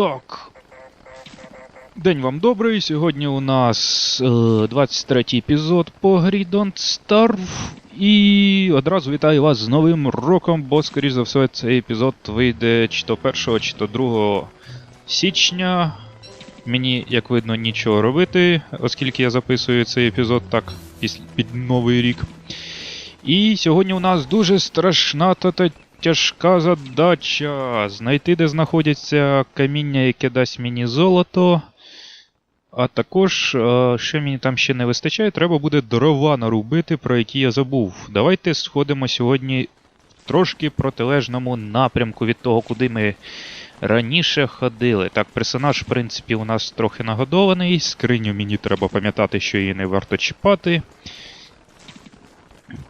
Так. День вам добрий. Сьогодні у нас е, 23 епізод по грі Don't Starve. І одразу вітаю вас з Новим роком, бо, скоріш за все, цей епізод вийде чи то 1, чи то 2 січня. Мені, як видно, нічого робити, оскільки я записую цей епізод так під Новий рік. І сьогодні у нас дуже страшна та тяжка задача. Знайти, де знаходяться каміння, яке дасть мені золото. А також, е, що мені там ще не вистачає, треба буде дрова нарубити, про які я забув. Давайте сходимо сьогодні в трошки протилежному напрямку від того, куди ми раніше ходили. Так, персонаж, в принципі, у нас трохи нагодований. Скриню мені треба пам'ятати, що її не варто чіпати.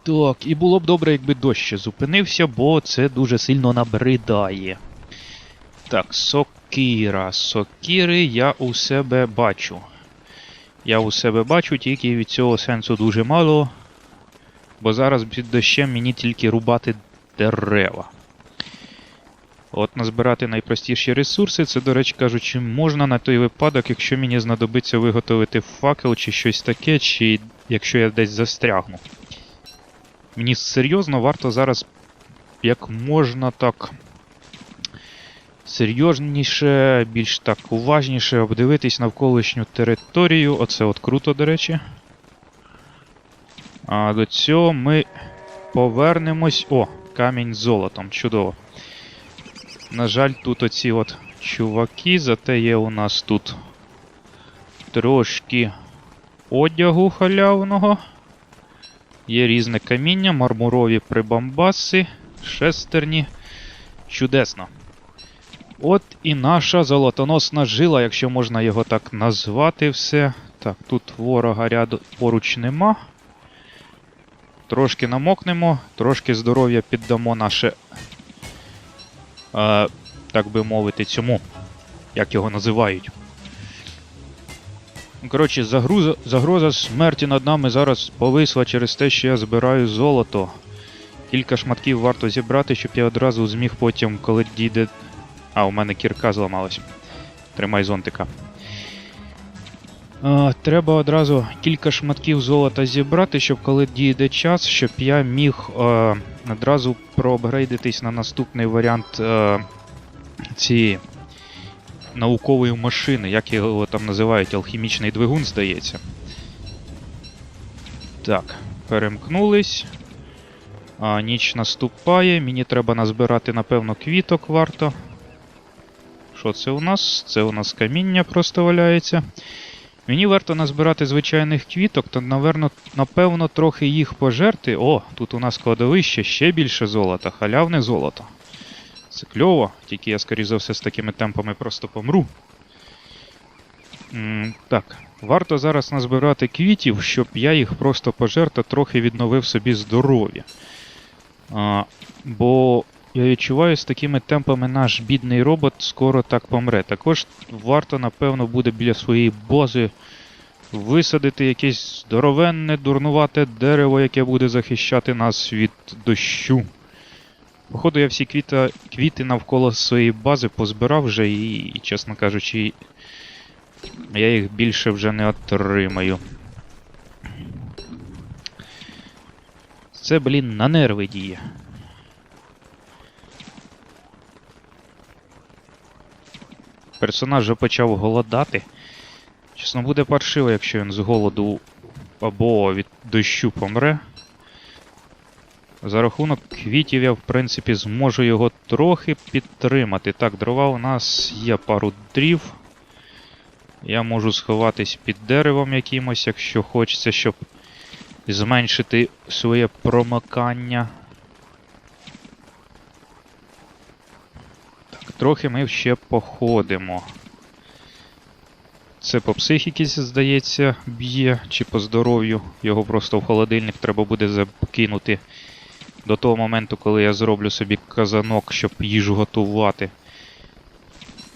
Так, і було б добре, якби дощ ще зупинився, бо це дуже сильно набридає. Так, сокира. Сокири я у себе бачу. Я у себе бачу, тільки від цього сенсу дуже мало. Бо зараз під дощем мені тільки рубати дерева. От назбирати найпростіші ресурси, це, до речі кажучи, можна на той випадок, якщо мені знадобиться виготовити факел чи щось таке, чи якщо я десь застрягну. Мені серйозно варто зараз як можна так серйозніше, більш так уважніше обдивитись навколишню територію. Оце от круто, до речі. А до цього ми повернемось. О, камінь з золотом. Чудово. На жаль, тут оці от чуваки, зате є у нас тут трошки одягу халявного. Є різне каміння, мармурові прибамбаси, шестерні. Чудесно. От і наша золотоносна жила, якщо можна його так назвати все. Так, тут ворога ряду поруч нема. Трошки намокнемо, трошки здоров'я піддамо наше, е, так би мовити, цьому. Як його називають. Коротше, загруза, загроза смерті над нами зараз повисла через те, що я збираю золото. Кілька шматків варто зібрати, щоб я одразу зміг потім, коли дійде. А, у мене кірка зламалась. Тримай зонтика. А, треба одразу кілька шматків золота зібрати, щоб коли дійде час, щоб я міг а, одразу проапгрейдитись на наступний варіант а, цієї наукової машини, як його там називають, алхімічний двигун, здається. Так, перемкнулись. А, ніч наступає. Мені треба назбирати, напевно, квіток варто. Що це у нас? Це у нас каміння просто валяється. Мені варто назбирати звичайних квіток, то, наверно, напевно, трохи їх пожерти. О, тут у нас кладовище, ще більше золота, халявне золото. Це кльово, тільки я, скоріш за все, з такими темпами просто помру. Так, варто зараз назбирати квітів, щоб я їх просто пожер трохи відновив собі здоров'я. Бо я відчуваю, з такими темпами наш бідний робот скоро так помре. Також варто, напевно, буде біля своєї бази висадити якесь здоровенне, дурнувате дерево, яке буде захищати нас від дощу. Походу, я всі квіта, квіти навколо своєї бази позбирав вже і, і, чесно кажучи, я їх більше вже не отримаю. Це, блін, на нерви діє. Персонаж вже почав голодати. Чесно, буде паршиво, якщо він з голоду або від дощу помре. За рахунок квітів я, в принципі, зможу його трохи підтримати. Так, дрова у нас є пару дрів. Я можу сховатись під деревом якимось, якщо хочеться, щоб зменшити своє промикання. Так, трохи ми ще походимо. Це по психіці, здається, б'є, чи по здоров'ю. Його просто в холодильник треба буде закинути до того моменту, коли я зроблю собі казанок, щоб їжу готувати.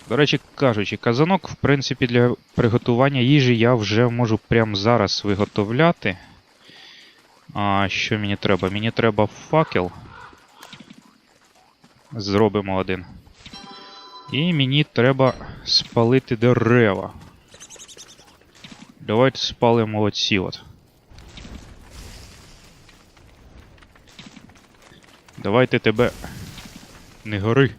До речі, кажучи, казанок, в принципі, для приготування їжі я вже можу прямо зараз виготовляти. А що мені треба? Мені треба факел. Зробимо один. І мені треба спалити дерева. Давайте спалимо оці от. Давайте тебе. Не гори.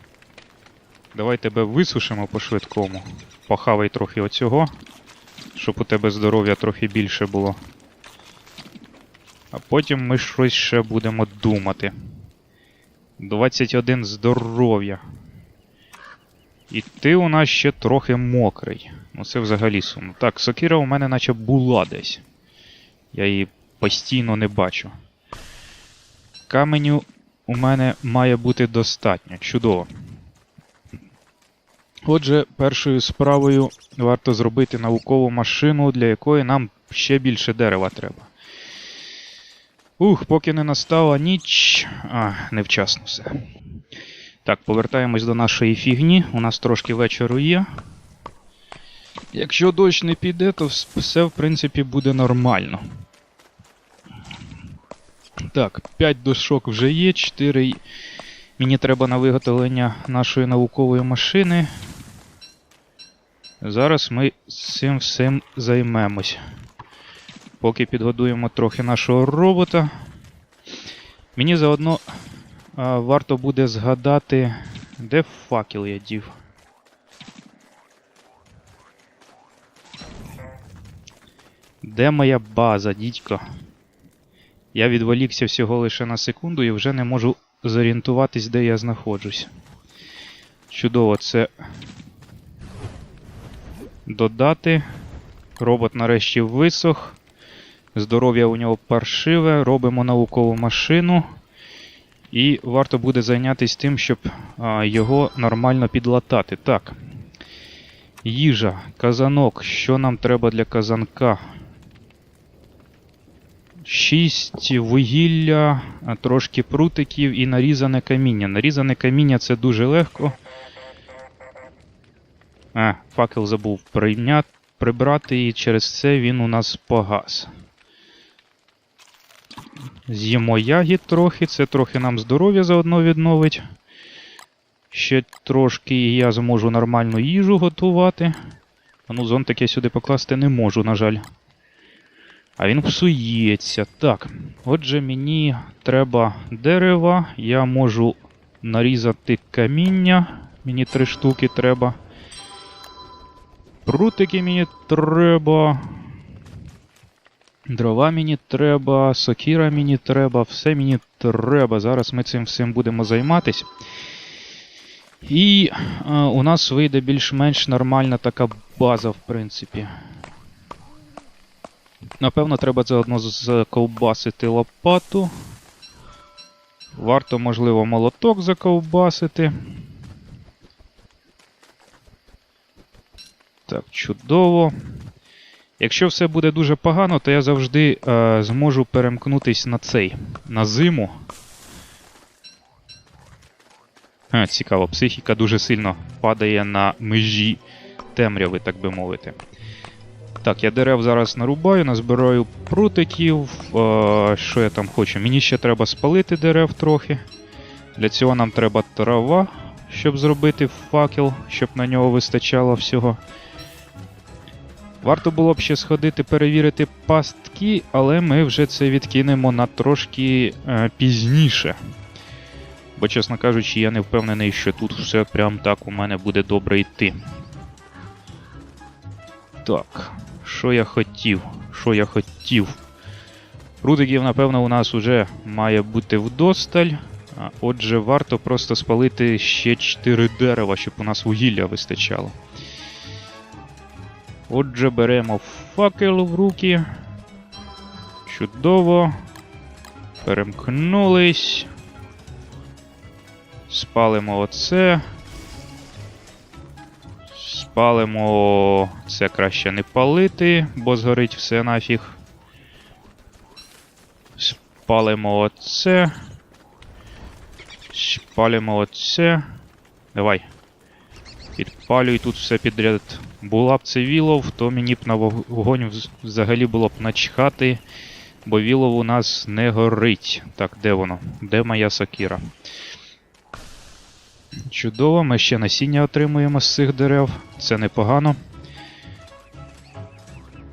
Давай тебе висушимо по швидкому. Похавай трохи оцього, щоб у тебе здоров'я трохи більше було. А потім ми щось ще будемо думати. 21 здоров'я. І ти у нас ще трохи мокрий. Ну це взагалі сумно. Так, сокира у мене наче була десь. Я її постійно не бачу. Каменю у мене має бути достатньо. Чудово. Отже, першою справою варто зробити наукову машину, для якої нам ще більше дерева треба. Ух, поки не настала ніч. А, невчасно все. Так, повертаємось до нашої фігні. У нас трошки вечору є. Якщо дощ не піде, то все, в принципі, буде нормально. Так, 5 дошок вже є, 4 мені треба на виготовлення нашої наукової машини. Зараз ми цим всім займемось. Поки підгодуємо трохи нашого робота. Мені заодно а, варто буде згадати, де факел я дів. Де моя база, дідько? Я відволікся всього лише на секунду і вже не можу зорієнтуватись, де я знаходжусь. Чудово, це додати. Робот нарешті висох. Здоров'я у нього паршиве. Робимо наукову машину. І варто буде зайнятися тим, щоб а, його нормально підлатати. Так. Їжа, казанок. Що нам треба для казанка? 6 вугілля, трошки прутиків і нарізане каміння. Нарізане каміння це дуже легко. А, факел забув прийняти, прибрати, і через це він у нас погас. З'їмо ягід трохи, це трохи нам здоров'я заодно відновить. Ще трошки я зможу нормальну їжу готувати. Ну, зонтик я сюди покласти не можу, на жаль. А він псується. Так. Отже, мені треба дерева. Я можу нарізати каміння. Мені три штуки треба. Прутики мені треба. Дрова мені треба, сокіра мені треба, все мені треба. Зараз ми цим всім будемо займатись. І е, у нас вийде більш-менш нормальна така база, в принципі. Напевно, треба заодно заковбасити лопату. Варто, можливо, молоток заковбасити. Так, чудово. Якщо все буде дуже погано, то я завжди е, зможу перемкнутись на цей, на зиму. А, цікаво, психіка дуже сильно падає на межі темряви, так би мовити. Так, я дерев зараз нарубаю, назбираю прутиків. Е, що я там хочу? Мені ще треба спалити дерев трохи. Для цього нам треба трава, щоб зробити факел, щоб на нього вистачало всього. Варто було б ще сходити перевірити пастки, але ми вже це відкинемо на трошки е, пізніше. Бо, чесно кажучи, я не впевнений, що тут все прям так у мене буде добре йти. Так, що я хотів? Що я хотів? Прутиків, напевно, у нас вже має бути вдосталь. Отже, варто просто спалити ще 4 дерева, щоб у нас вугілля вистачало. Отже, беремо факел в руки. Чудово. Перемкнулись. Спалимо оце. Спалимо. Це краще не палити, бо згорить все нафіг. Спалимо оце. Спалимо оце. Давай. Підпалюй тут все підряд. Була б це Вілов, то мені б на вогонь взагалі було б начхати, бо Вілов у нас не горить. Так, де воно? Де моя сокіра? Чудово, ми ще насіння отримуємо з цих дерев. Це непогано.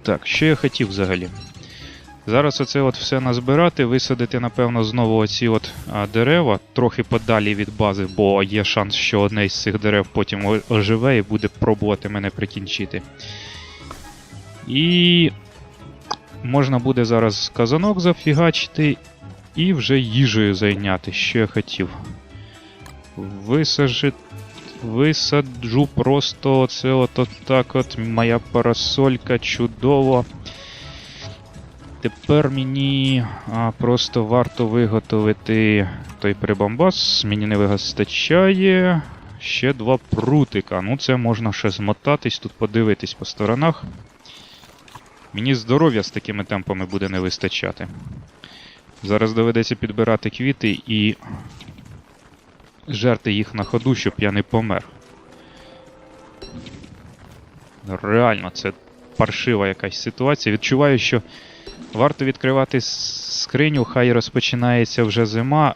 Так, що я хотів взагалі? Зараз оце от все назбирати, висадити, напевно, знову оці от дерева, трохи подалі від бази, бо є шанс, що одне із цих дерев потім оживе і буде пробувати мене прикінчити. І можна буде зараз казанок зафігачити і вже їжею зайняти, що я хотів. Висажи... Висаджу просто оце от так от моя парасолька чудово. Тепер мені а, просто варто виготовити той прибамбас. Мені не вистачає. Ще два прутика. Ну, це можна ще змотатись, тут подивитись по сторонах. Мені здоров'я з такими темпами буде не вистачати. Зараз доведеться підбирати квіти і жерти їх на ходу, щоб я не помер. Реально, це паршива якась ситуація. Відчуваю, що варто відкривати скриню, хай розпочинається вже зима.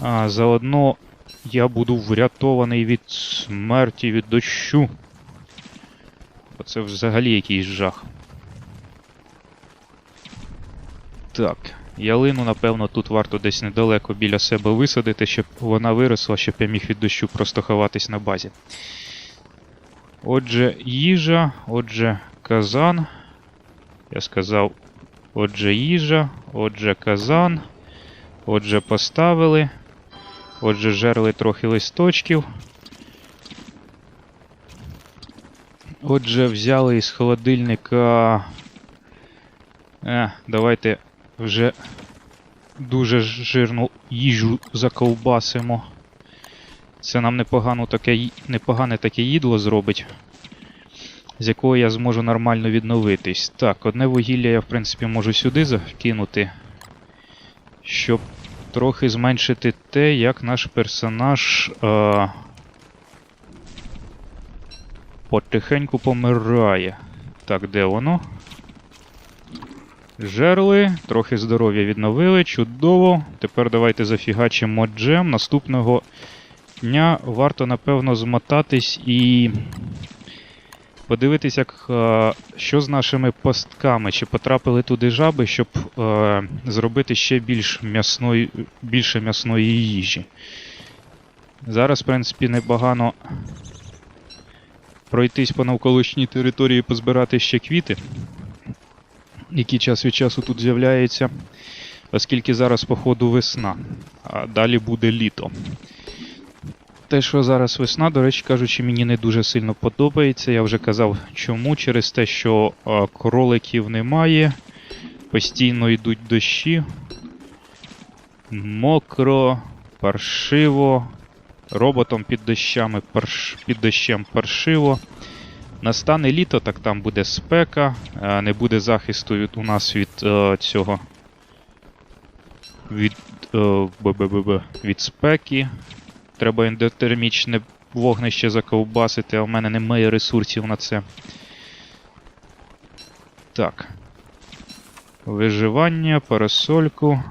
А заодно я буду врятований від смерті, від дощу. Бо це взагалі якийсь жах. Так, ялину, напевно, тут варто десь недалеко біля себе висадити, щоб вона виросла, щоб я міг від дощу просто ховатись на базі. Отже, їжа, отже, казан. Я сказав, отже, їжа, отже, казан. Отже, поставили. Отже, жерли трохи листочків. Отже, взяли із холодильника. Е, давайте вже дуже жирну їжу заковбасимо. Це нам непогано таке, непогане таке їдло зробить, з якого я зможу нормально відновитись. Так, одне вугілля я, в принципі, можу сюди закинути, щоб трохи зменшити те, як наш персонаж е, потихеньку помирає. Так, де воно? Жерли, трохи здоров'я відновили, чудово. Тепер давайте зафігачимо джем. Наступного дня варто, напевно, змотатись і подивитись, як, е, що з нашими пастками, чи потрапили туди жаби, щоб е, зробити ще більш м'ясної, більше м'ясної їжі. Зараз, в принципі, непогано пройтись по навколишній території, і позбирати ще квіти, які час від часу тут з'являються, оскільки зараз, походу, весна, а далі буде літо. Те, що зараз весна, до речі кажучи, мені не дуже сильно подобається. Я вже казав, чому. Через те, що кроликів немає, постійно йдуть дощі. Мокро, паршиво. Роботом під дощами парш... під дощем паршиво. Настане літо, так там буде спека, е, не буде захисту від, у нас від е, цього. Від, е, б-б-б-б, від спеки. Треба ендотермічне вогнище заковбасити, а в мене немає ресурсів на це. Так. Виживання, парасольку.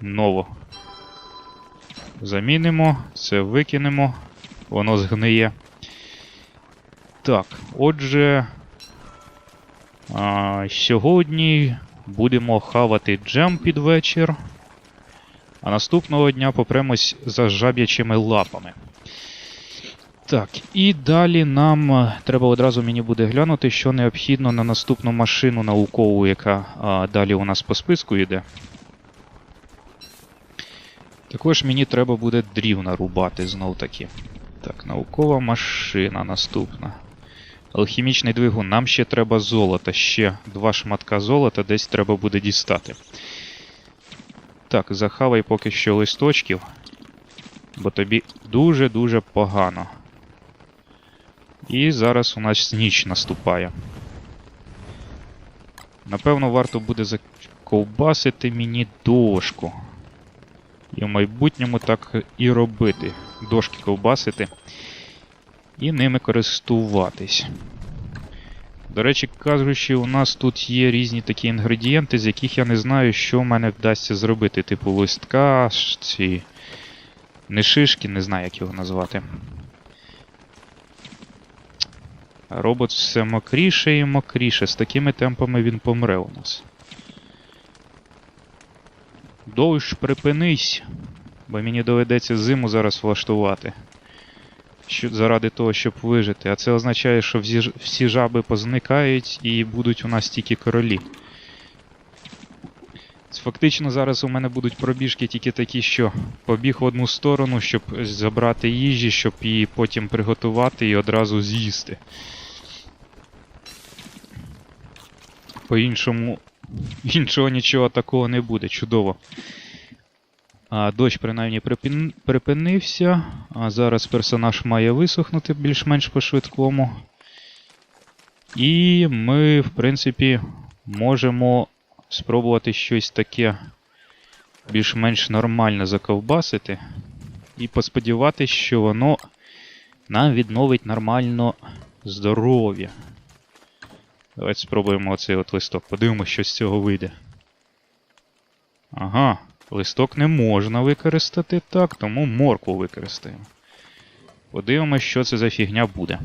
Ново. Замінимо, це викинемо, воно згниє. Так, отже. А, сьогодні будемо хавати джем під вечір. А наступного дня попремось за жаб'ячими лапами. Так, і далі нам е, треба одразу мені буде глянути, що необхідно на наступну машину наукову, яка а, далі у нас по списку йде. Також мені треба буде дрів нарубати знов таки. Так, наукова машина наступна. Алхімічний двигун. Нам ще треба золота. Ще два шматка золота десь треба буде дістати. Так, захавай поки що листочків, бо тобі дуже-дуже погано. І зараз у нас ніч наступає. Напевно, варто буде заковбасити мені дошку. І в майбутньому так і робити. Дошки ковбасити. І ними користуватись. До речі, кажучи, у нас тут є різні такі інгредієнти, з яких я не знаю, що в мене вдасться зробити. Типу листка, ці Не шишки, не знаю, як його назвати. Робот все мокріше і мокріше. З такими темпами він помре у нас. Дощ, припинись, бо мені доведеться зиму зараз влаштувати. Заради того, щоб вижити. А це означає, що всі, жаби позникають і будуть у нас тільки королі. Фактично зараз у мене будуть пробіжки тільки такі, що побіг в одну сторону, щоб забрати їжі, щоб її потім приготувати і одразу з'їсти. По-іншому, іншого нічого такого не буде. Чудово. Дощ принаймні припинився. А зараз персонаж має висохнути більш-менш по-швидкому. І ми, в принципі, можемо спробувати щось таке більш-менш нормально заковбасити. І посподіватися, що воно нам відновить нормально здоров'я. Давайте спробуємо оцей от листок. Подивимося, що з цього вийде. Ага, листок не можна використати так, тому моркву використаємо. Подивимось, що це за фігня буде.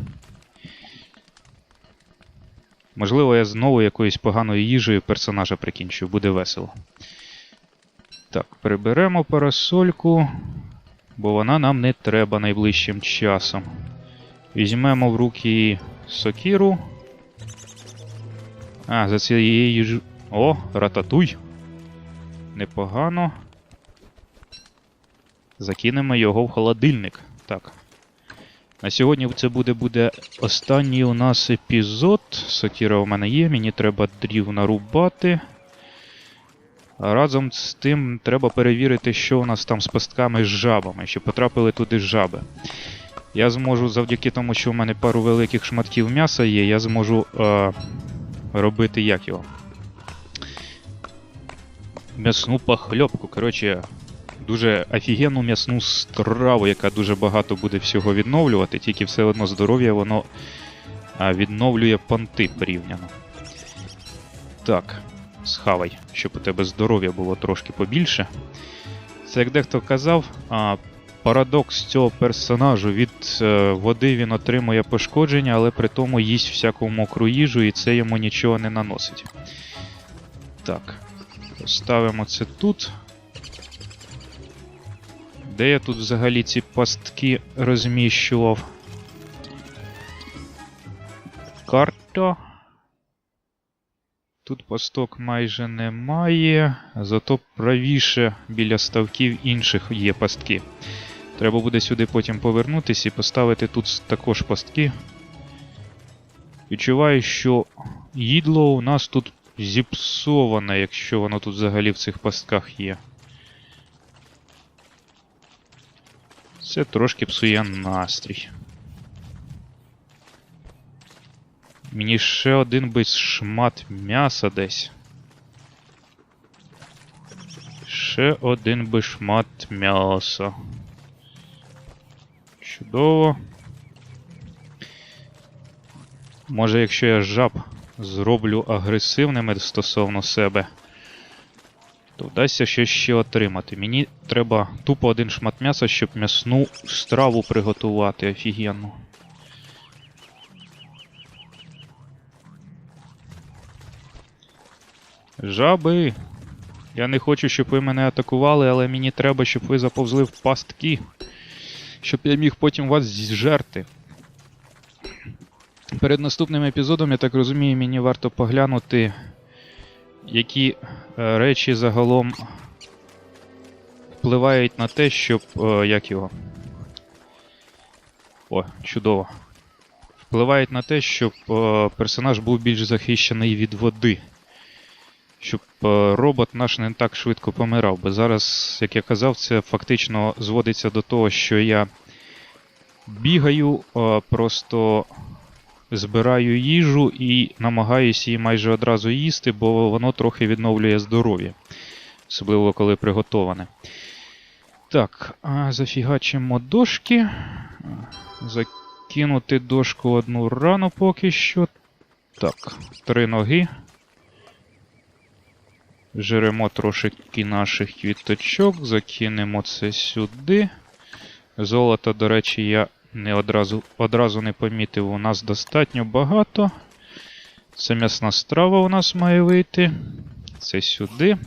Можливо, я знову якоюсь поганою їжею персонажа прикінчу, буде весело. Так, приберемо парасольку, бо вона нам не треба найближчим часом. Візьмемо в руки сокіру. А, за цією. О, рататуй. Непогано. Закинемо його в холодильник. Так. На сьогодні це буде, буде останній у нас епізод. Сокіра у мене є, мені треба дрів нарубати. Разом з тим треба перевірити, що у нас там з пастками з жабами, щоб потрапили туди жаби. Я зможу, завдяки тому, що у мене пару великих шматків м'яса є, я зможу е, робити як його. М'ясну похльопку. Коротше, дуже офігенну м'ясну страву, яка дуже багато буде всього відновлювати, тільки все одно здоров'я воно відновлює понти порівняно. Так, схавай, щоб у тебе здоров'я було трошки побільше. Це як дехто казав, парадокс цього персонажу від е, води він отримує пошкодження, але при тому їсть всяку мокру їжу, і це йому нічого не наносить. Так, поставимо це тут. Де я тут взагалі ці пастки розміщував? Карта. Тут пасток майже немає, зато правіше біля ставків інших є пастки. Треба буде сюди потім повернутися і поставити тут також пастки. Відчуваю, що їдло у нас тут зіпсоване, якщо воно тут взагалі в цих пастках є. Це трошки псує настрій. Мені ще один би шмат м'яса десь. Ще один би шмат м'яса. Чудово. Може, якщо я жаб зроблю агресивними стосовно себе, то вдасться щось ще отримати. Мені треба тупо один шмат м'яса, щоб м'ясну страву приготувати офігенну. Жаби. Я не хочу, щоб ви мене атакували, але мені треба, щоб ви заповзли в пастки. Щоб я міг потім вас зжерти. Перед наступним епізодом, я так розумію, мені варто поглянути, які е, речі загалом впливають на те, щоб. Е, як його. О, чудово. Впливають на те, щоб е, персонаж був більш захищений від води. Щоб робот наш не так швидко помирав. Бо зараз, як я казав, це фактично зводиться до того, що я бігаю, просто збираю їжу і намагаюся її майже одразу їсти, бо воно трохи відновлює здоров'я. Особливо коли приготоване. Так, зафігачимо дошки. Закинути дошку одну рану поки що. Так, три ноги. Жеремо трошки наших квіточок, закинемо це сюди. Золота, до речі, я не одразу, одразу не помітив. У нас достатньо багато. Це м'ясна страва у нас має вийти. Це сюди.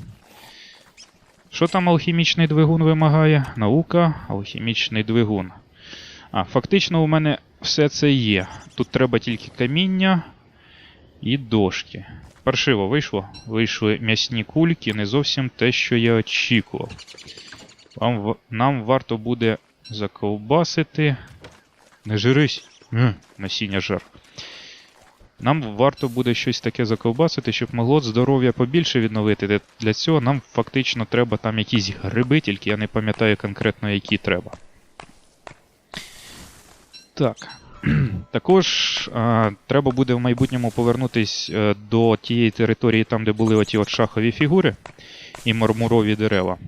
Що там алхімічний двигун вимагає? Наука, алхімічний двигун. А, фактично у мене все це є. Тут треба тільки каміння і дошки. Паршиво вийшло. Вийшли м'ясні кульки, не зовсім те, що я очікував. Вам, нам варто буде заковбасити. Не жирись. Е, насіння жар. Нам варто буде щось таке заковбасити, щоб могло здоров'я побільше відновити. Для цього нам фактично треба там якісь гриби, тільки я не пам'ятаю конкретно, які треба. Так. Також а, треба буде в майбутньому повернутись е, до тієї території, там, де були оті от шахові фігури і мармурові дерева.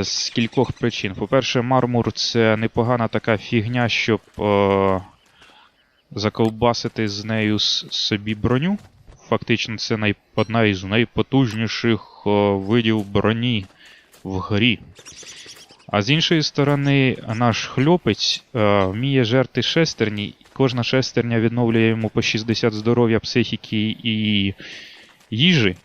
З кількох причин. По-перше, мармур це непогана така фігня, щоб е, заковбасити з нею собі броню. Фактично, це одна із найпотужніших е, видів броні в грі. А з іншої сторони, наш хльопець е, вміє жерти шестерні. Кожна шестерня відновлює йому по 60 здоров'я, психіки і їжі.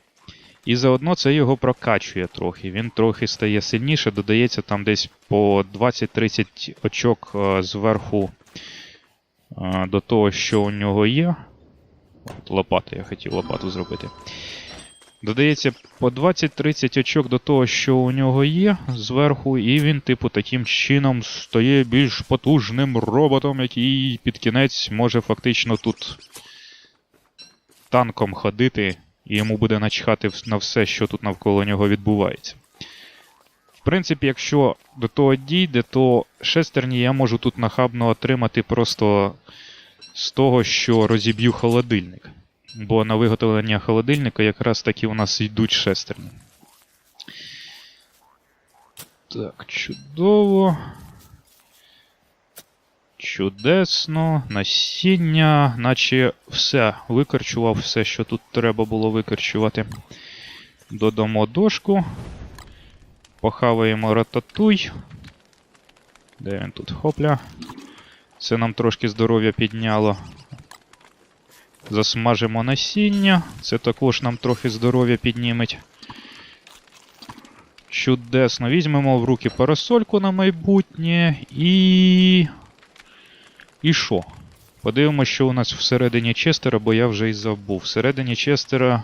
І заодно це його прокачує трохи. Він трохи стає сильніше, додається там десь по 20-30 очок е, зверху е, до того, що у нього є. Лопата, я хотів лопату зробити. Додається по 20-30 очок до того, що у нього є зверху, і він, типу, таким чином стає більш потужним роботом, який під кінець може фактично тут танком ходити, і йому буде начхати на все, що тут навколо нього відбувається. В принципі, якщо до того дійде, то шестерні я можу тут нахабно отримати просто з того, що розіб'ю холодильник. Бо на виготовлення холодильника якраз таки у нас йдуть шестерні. Так, чудово. Чудесно. Насіння, наче все викорчував, все, що тут треба було викорчувати. Додамо дошку. Похаваємо рататуй. Де він тут? Хопля. Це нам трошки здоров'я підняло. Засмажимо насіння. Це також нам трохи здоров'я підніметь. Чудесно. Візьмемо в руки парасольку на майбутнє і. І що? Подивимося, що у нас всередині Честера, бо я вже й забув. Всередині Честера.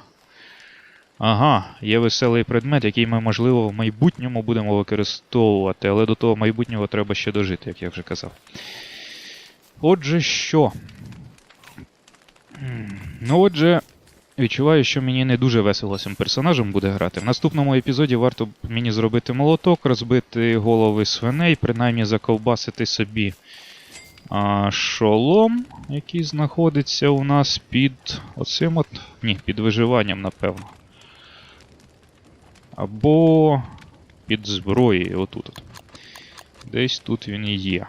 Ага, є веселий предмет, який ми, можливо, в майбутньому будемо використовувати, але до того майбутнього треба ще дожити, як я вже казав. Отже, що? Ну, отже, відчуваю, що мені не дуже весело цим персонажем буде грати. В наступному епізоді варто б мені зробити молоток, розбити голови свиней, принаймні заковбасити собі а, шолом, який знаходиться у нас під оцим от. Ні, під виживанням, напевно. Або під зброєю, отут. от. Десь тут він і є.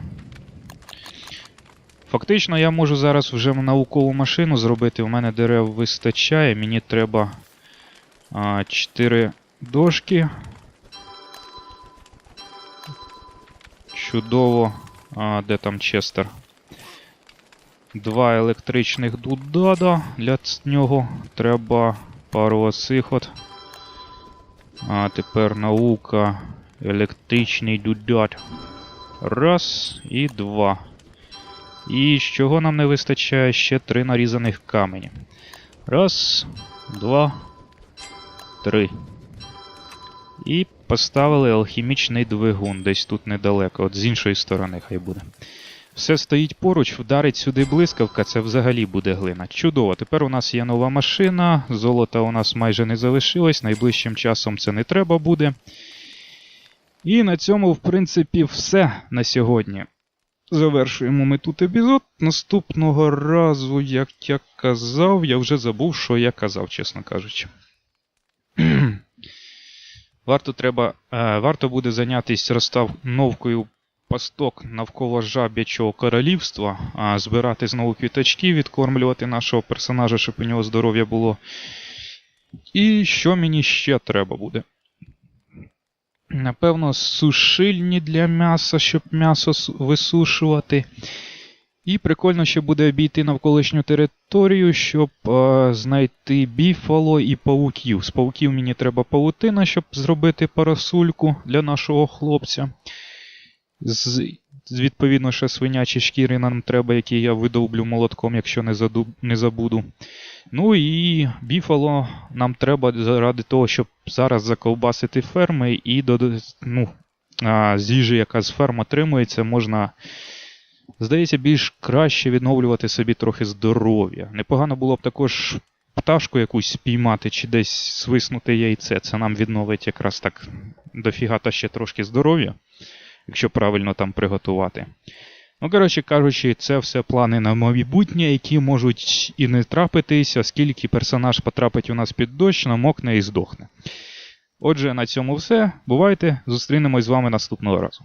Фактично, я можу зараз вже наукову машину зробити. У мене дерев вистачає. Мені треба а, 4 дошки. Чудово. А, де там Честер? Два електричних дудада. Для нього треба пару оцих от. А тепер наука. Електричний дудат. Раз і два. І з чого нам не вистачає ще три нарізаних камені. Раз, два, три. І поставили алхімічний двигун десь тут недалеко, от з іншої сторони хай буде. Все стоїть поруч, вдарить сюди блискавка, це взагалі буде глина. Чудово, тепер у нас є нова машина, золота у нас майже не залишилось, найближчим часом це не треба буде. І на цьому, в принципі, все на сьогодні. Завершуємо ми тут епізод. Наступного разу, як я казав, я вже забув, що я казав, чесно кажучи. варто, треба, е, варто буде зайнятися розстановкою пасток навколо жаб'ячого королівства, а збирати знову квіточки, відкормлювати нашого персонажа, щоб у нього здоров'я було. І що мені ще треба буде? Напевно, сушильні для м'яса, щоб м'ясо висушувати. І прикольно ще буде обійти навколишню територію, щоб е, знайти біфало і пауків. З пауків мені треба павутина, щоб зробити парасульку для нашого хлопця. З, відповідно ще свинячі шкіри нам треба, які я видовблю молотком, якщо не, заду, не забуду. Ну і біфало нам треба заради того, щоб зараз заковбасити ферми і до, ну, а, з яка з ферм отримується, можна, здається, більш краще відновлювати собі трохи здоров'я. Непогано було б також пташку якусь спіймати чи десь свиснути яйце. Це нам відновить якраз так дофіга та ще трошки здоров'я, якщо правильно там приготувати. Ну, коротше кажучи, це все плани на майбутнє, які можуть і не трапитись, оскільки персонаж потрапить у нас під дощ, намокне і здохне. Отже, на цьому все. Бувайте, зустрінемось з вами наступного разу.